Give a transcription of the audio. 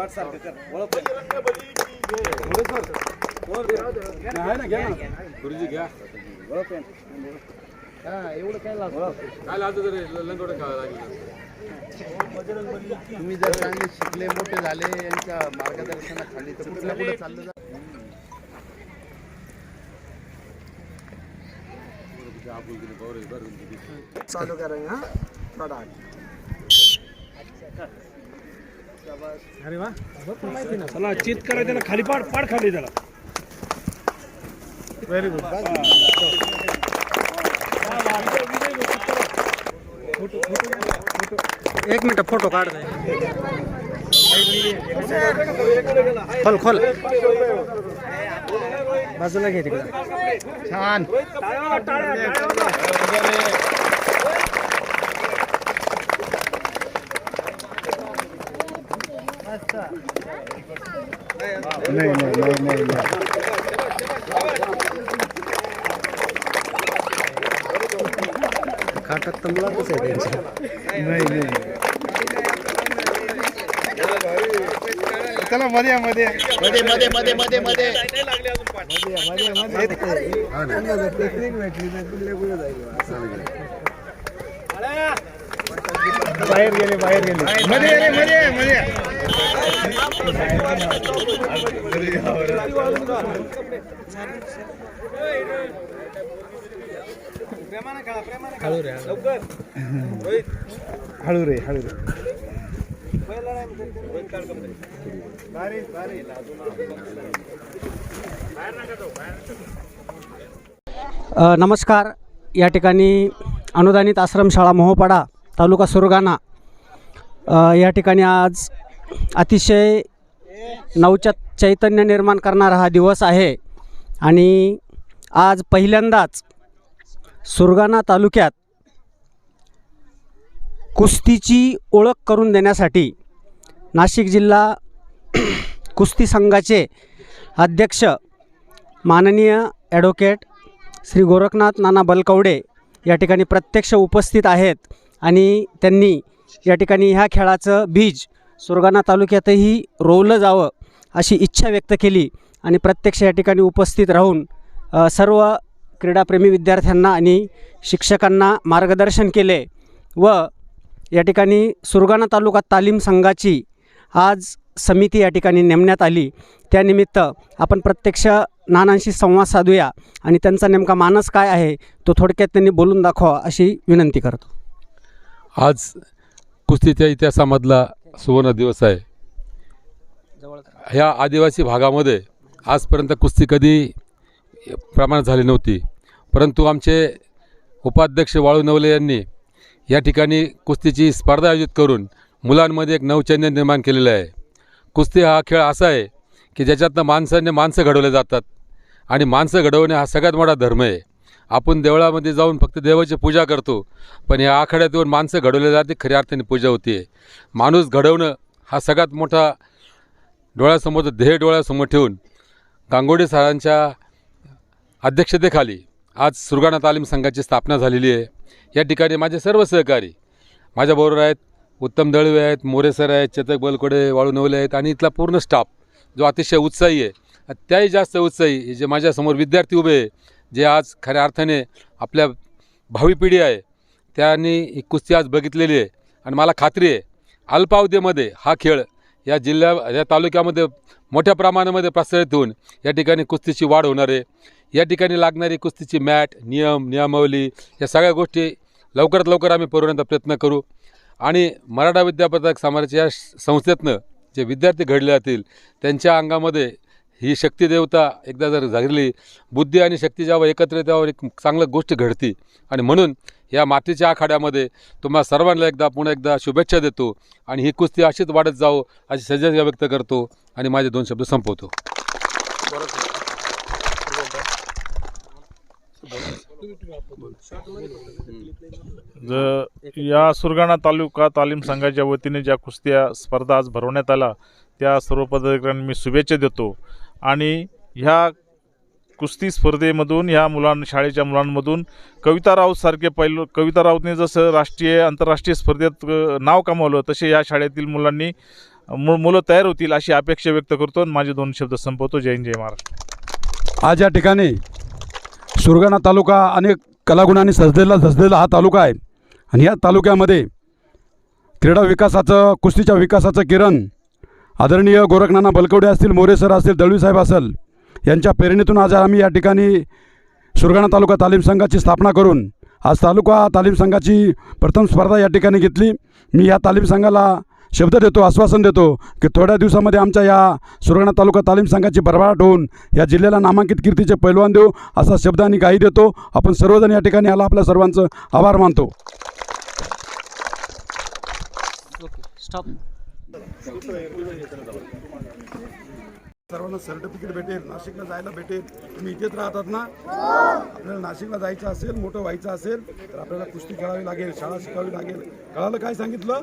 Short सारखं गुरुजी घ्या काय लागतं तरी लंगोट काय लागलं तुम्ही जर चांगले शिकले मोठे झाले यांच्या मार्गदर्शनाखाली तर कुठल्या कुठे चाललं चालू करा हाँ. थोड़ा अरे वा चला चित करा त्याला खाली पाड पाड खाली त्याला. व्हेरी गुड एक मिनिट फोटो काढ. खोल खोल. बाजूला घे तिकडे. छान. नाही नाही नाही. नाही नाही खाटात तर मुलातच आहे त्यांच्या नाही नाही चला मध्ये या, मध्ये या. मध्ये. मध्ये मध्ये मध्ये. मध्ये टेक्निक भेटली तर कुठले कुठे जाईल बाहेर गेले बाहेर गेले. मध्ये मध्ये मध्ये. हळू रे हळू रे नमस्कार. या ठिकाणी अनुदानित आश्रमशाळा मोहोपाडा तालुका सुरगाणा. या ठिकाणी आज अतिशय नवचत चैतन्य निर्माण करणारा हा दिवस आहे. आणि आज पहिल्यांदाच सुरगाणा तालुक्यात कुस्तीची ओळख करून देण्यासाठी नाशिक जिल्हा कुस्ती संघाचे अध्यक्ष माननीय ॲडव्होकेट श्री गोरखनाथ नाना बलकवडे या ठिकाणी प्रत्यक्ष उपस्थित आहेत आणि त्यांनी या ठिकाणी ह्या खेळाचं बीज सुरगाणा तालुक्यातही रोवलं जावं अशी इच्छा व्यक्त केली आणि प्रत्यक्ष या ठिकाणी उपस्थित राहून सर्व क्रीडाप्रेमी विद्यार्थ्यांना आणि शिक्षकांना मार्गदर्शन केले व या ठिकाणी सुरगाणा तालुका तालीम संघाची आज समिती या ठिकाणी नेमण्यात आली. त्यानिमित्त आपण प्रत्यक्ष नानांशी संवाद साधूया आणि त्यांचा नेमका मानस काय आहे तो थोडक्यात त्यांनी बोलून दाखवा अशी विनंती करतो. आज कुस्तीच्या इतिहासामधला सुवर्ण दिवस आहे. ह्या आदिवासी भागामध्ये आजपर्यंत कुस्ती कधी प्रमाणात झाली नव्हती. परंतु आमचे उपाध्यक्ष वाळू नवले यांनी या ठिकाणी कुस्तीची स्पर्धा आयोजित करून मुलांमध्ये एक नवचैन्य निर्माण केलेलं आहे. कुस्ती हा खेळ असा आहे की ज्याच्यातनं माणसाने माणसं घडवले जातात आणि माणसं घडवणे हा सगळ्यात मोठा धर्म आहे. आपण देवळामध्ये जाऊन फक्त देवाची पूजा करतो पण या आखाड्यात येऊन माणसं घडवले जाते खऱ्या अर्थाने पूजा होते. माणूस घडवणं हा सगळ्यात मोठा डोळ्यासमोर ध्येय डोळ्यासमोर ठेवून गांगोडे सरांच्या अध्यक्षतेखाली आज सुरगाणा तालीम संघाची स्थापना झालेली आहे. या ठिकाणी माझे सर्व सहकारी माझ्याबरोबर आहेत उत्तम दळवे आहेत मोरे सर आहेत चेतक बलकोडे वाळू नवले आहेत आणि इथला पूर्ण स्टाफ जो अतिशय उत्साही आहे. त्याही जास्त उत्साही जे माझ्यासमोर विद्यार्थी उभे आहे जे आज खऱ्या अर्थाने आपल्या भावी पिढी आहे त्यांनी ही कुस्ती आज बघितलेली आहे. आणि मला खात्री आहे अल्पावधीमध्ये हा खेळ या जिल्ह्या या तालुक्यामध्ये मोठ्या प्रमाणामध्ये प्रसारित होऊन या ठिकाणी कुस्तीची वाढ होणार आहे. या ठिकाणी लागणारी कुस्तीची मॅट नियम नियमावली या सगळ्या गोष्टी लवकरात लवकर आम्ही पुरवण्याचा प्रयत्न करू. आणि मराठा विद्यापीठ समाजाच्या या संस्थेतनं जे विद्यार्थी घडले जातील त्यांच्या अंगामध्ये ही शक्तिदेवता एकदा जर जागरली बुद्धी आणि शक्ती जेव्हा एकत्र येतात, एक चांगलं गोष्ट घडती. आणि म्हणून या मातीच्या आखाड्यामध्ये तुम्हा सर्वांना एकदा पुन्हा एकदा शुभेच्छा देतो आणि ही कुस्ती अशीच वाढत जावो अशी सज्जा व्यक्त करतो आणि माझे दोन शब्द संपवतो. ज या सुरगाणा तालुका तालीम संघाच्या वतीने ज्या कुस्त्या स्पर्धा आज भरवण्यात आला त्या सर्व पदाधिकाऱ्यांना मी शुभेच्छा देतो. आणि ह्या कुस्ती स्पर्धेमधून ह्या मुलां शाळेच्या मुलांमधून कविता राऊतसारखे पैलू कविता राऊतने जसं राष्ट्रीय आंतरराष्ट्रीय स्पर्धेत नाव कमावलं तसे या शाळेतील मुलांनी मु मुलं तयार होतील अशी अपेक्षा व्यक्त करतो आणि माझे दोन शब्द संपवतो. जय हिंद जय महाराष्ट्र. आज या ठिकाणी सुरगाणा तालुका अनेक कलागुणांनी सजलेला झजलेला हा तालुका आहे. आणि या तालुक्यामध्ये क्रीडा विकासाचं कुस्तीच्या विकासाचं किरण आदरणीय गोरखनाना बलकवडे असतील मोरे सर असतील दळवी साहेब असेल यांच्या प्रेरणेतून आज आम्ही या ठिकाणी सुरगाणा तालुका तालीम संघाची स्थापना करून आज तालुका तालीम संघाची प्रथम स्पर्धा या ठिकाणी घेतली. मी या तालीम संघाला शब्द देतो आश्वासन देतो की थोड्या दिवसामध्ये आमच्या या सुरगाणा तालुका तालीम संघाची भरभराट होऊन या जिल्ह्याला नामांकित कीर्तीचे पैलवान देऊ असा शब्द आणि गाई देतो. आपण सर्वजण या ठिकाणी आला आपल्या सर्वांचं आभार मानतो. स्टॉप सर्वांना सर्टिफिकेट भेटेल नाशिकला जायला भेटेल. तुम्ही इथेच राहतात ना? आपल्याला नाशिकला जायचं असेल मोठं व्हायचं असेल तर आपल्याला कुस्ती खेळावी लागेल शाळा शिकावी लागेल. कळालं काय सांगितलं?